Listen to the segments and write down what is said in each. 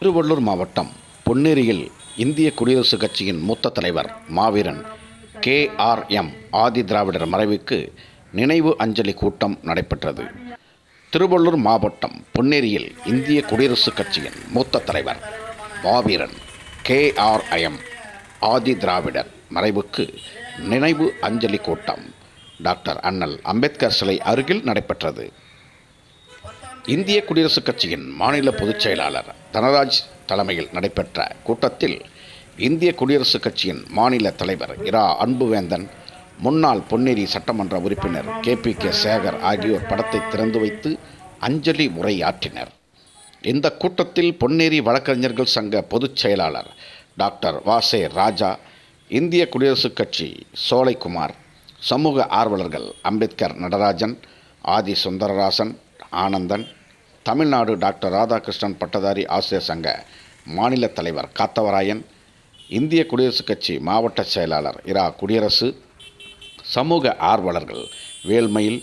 திருவள்ளூர் மாவட்டம் பொன்னேரியில் இந்திய குடியரசுக் கட்சியின் மூத்த தலைவர் மாவீரன் K R M Adi Dravidar மறைவுக்கு நினைவு அஞ்சலி கூட்டம் நடைபெற்றது. திருவள்ளூர் மாவட்டம் பொன்னேரியில் இந்திய குடியரசுக் கட்சியின் மூத்த தலைவர் மாவீரன் K R M Adi Dravidar மறைவுக்கு நினைவு அஞ்சலி கூட்டம் டாக்டர் அண்ணல் அம்பேத்கர் சிலை அருகில் நடைபெற்றது. இந்திய குடியரசுக் கட்சியின் மாநில பொதுச் செயலாளர் தனராஜ் தலைமையில் நடைபெற்ற கூட்டத்தில் இந்திய குடியரசுக் கட்சியின் மாநில தலைவர் இரா அன்புவேந்தன் முன்னாள் பொன்னேரி சட்டமன்ற உறுப்பினர் கே பி கே சேகர் ஆகியோர் படத்தை திறந்து வைத்து அஞ்சலி உரையாற்றினர். இந்த கூட்டத்தில் பொன்னேரி வழக்கறிஞர்கள் சங்க பொதுச் செயலாளர் டாக்டர் வாசே ராஜா இந்திய குடியரசுக் கட்சி சோலைக்குமார் சமூக ஆர்வலர்கள் அம்பேத்கர் நடராஜன் ஆதி சுந்தரராசன் ஆனந்தன் தமிழ்நாடு டாக்டர் ராதாகிருஷ்ணன் பட்டதாரி ஆசிரியர் சங்க மாநில தலைவர் காத்தவராயன் இந்திய குடியரசுக் கட்சி மாவட்ட செயலாளர் இரா குடியரசு சமூக ஆர்வலர்கள் வேல்மயில்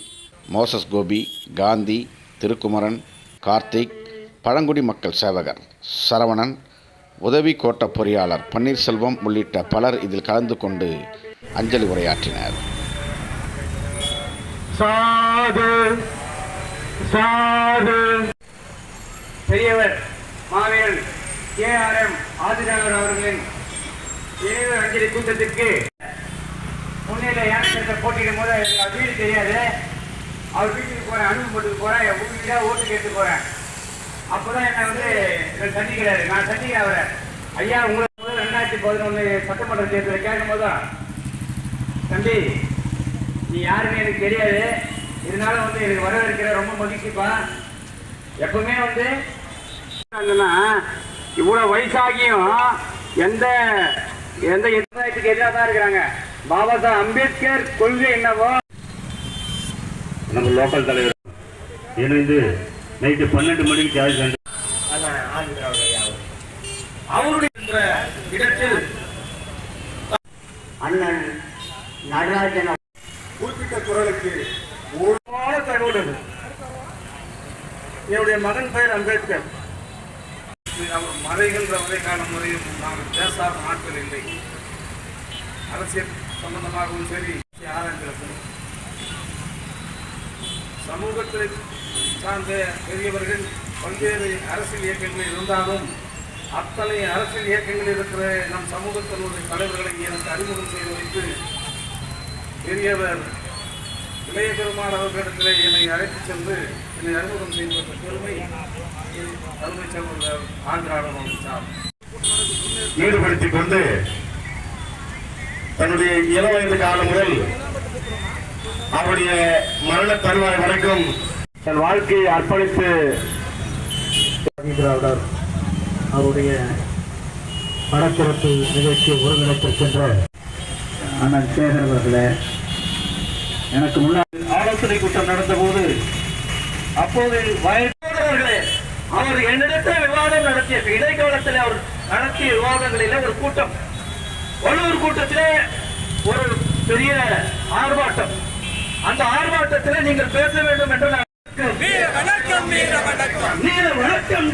மோசஸ் கோபி காந்தி திருக்குமரன் கார்த்திக் பழங்குடி மக்கள் சேவகர் சரவணன் உதவி கோட்ட பொறியாளர் பன்னீர்செல்வம் உள்ளிட்ட பலர் இதில் கலந்து கொண்டு அஞ்சலி உரையாற்றினர். சாது. பெரியவர் மாவீரன் கே. ஆர். எம். ஆதிநாதர் அவர்களின் இணைவு அஞ்சலி கூட்டத்திற்கு முன்னிலை யானை போட்டியிடும் போது எனக்கு அவர் வீடு தெரியாது. அவர் வீட்டுக்கு போறேன் அனுப்பி போட்டுக்கு போறேன் என் வீடாக ஓட்டு கேட்டு போறேன். அப்பதான் என்னை வந்து சந்திக்கிறாரு. நான் சந்திக்கிறேன் அவரை. ஐயா உங்களுக்கு முதல்ல ரெண்டாயிரத்தி பதினொன்று சட்டமன்ற தேர்தலில் கேட்கும் போதுதான். தம்பி நீ யாருன்னு எனக்கு தெரியாது. இருந்தாலும் வந்து எனக்கு வரவேற்கிற ரொம்ப மகிழ்ச்சிப்பா. எப்பவுமே வந்து என்னன்னா இவ்வளவு வயசாகியும் எந்த எந்த எதிர்காலத்துக்கு எதிராக தான் இருக்கிறாங்க. பாபா சாஹ் அம்பேத்கர் கொள்கை என்னவோ? நம்ம லோக்கல் தலைவர் இணைந்து நைட்டு பன்னெண்டு மணிக்கு சார்ஜ் சென்று அவருடைய இடத்தில் அண்ணன் நடராஜன் குறிப்பிட்ட குரலுக்கு ஒரு தகவல் அது என்னுடைய மகன் பெயர் அம்பேத்கர். அவர் மறைகின்ற வரைக்கான முறையும் வரையும் நாங்கள் பேசாத நாட்கள் இல்லை. அரசியல் சம்பந்தமாகவும் சரி ஆரம்பிக்கிறதும் சமூகத்தில் சார்ந்த பெரியவர்கள் பல்வேறு அரசியல் இயக்கங்கள் இருந்தாலும் அத்தனை அரசியல் இயக்கங்கள் இருக்கிற நம் சமூகத்தினுடைய தலைவர்களை எனக்கு அறிமுகம் செய்து வைத்து பெரியவர் இளைய பெருமாள் அவர்களிடத்தில் என்னை அழைத்துச் சென்று என்னை அறிமுகம் செய்து வைத்த பெருமை தலைமைச் செயலர் ஆந்திராவிடம் சார் ஈடுபடுத்திக் கொண்டு தன்னுடைய இளம் வயது காலம் முதல் அவருடைய மரண தருவாய் வரைக்கும் தன் வாழ்க்கையை அர்ப்பணித்து திராவிடர் அவருடைய படத்திறப்பு நிகழ்ச்சியை ஒருங்கிணைத்திருக்கின்ற அண்ணன் சேகர் அவர்களே எனக்கு முன்னாடி ஆலோசனை கூட்டம் நடந்தபோது அப்போது வயதானவர்களே அவர் என்னிடத்தில் விவாதம் நடத்திய இடைக்காலத்தில் அவர் நடத்திய விவாதங்களிலே ஒரு கூட்டம். வள்ளுவர் கூட்டத்திலே ஒரு பெரிய ஆர்ப்பாட்டம். அந்த ஆர்ப்பாட்டத்திலே நீங்கள் பேச வேண்டும் என்று நான் வீர வணக்கம் வீர வணக்கம். நீல வணக்கம்.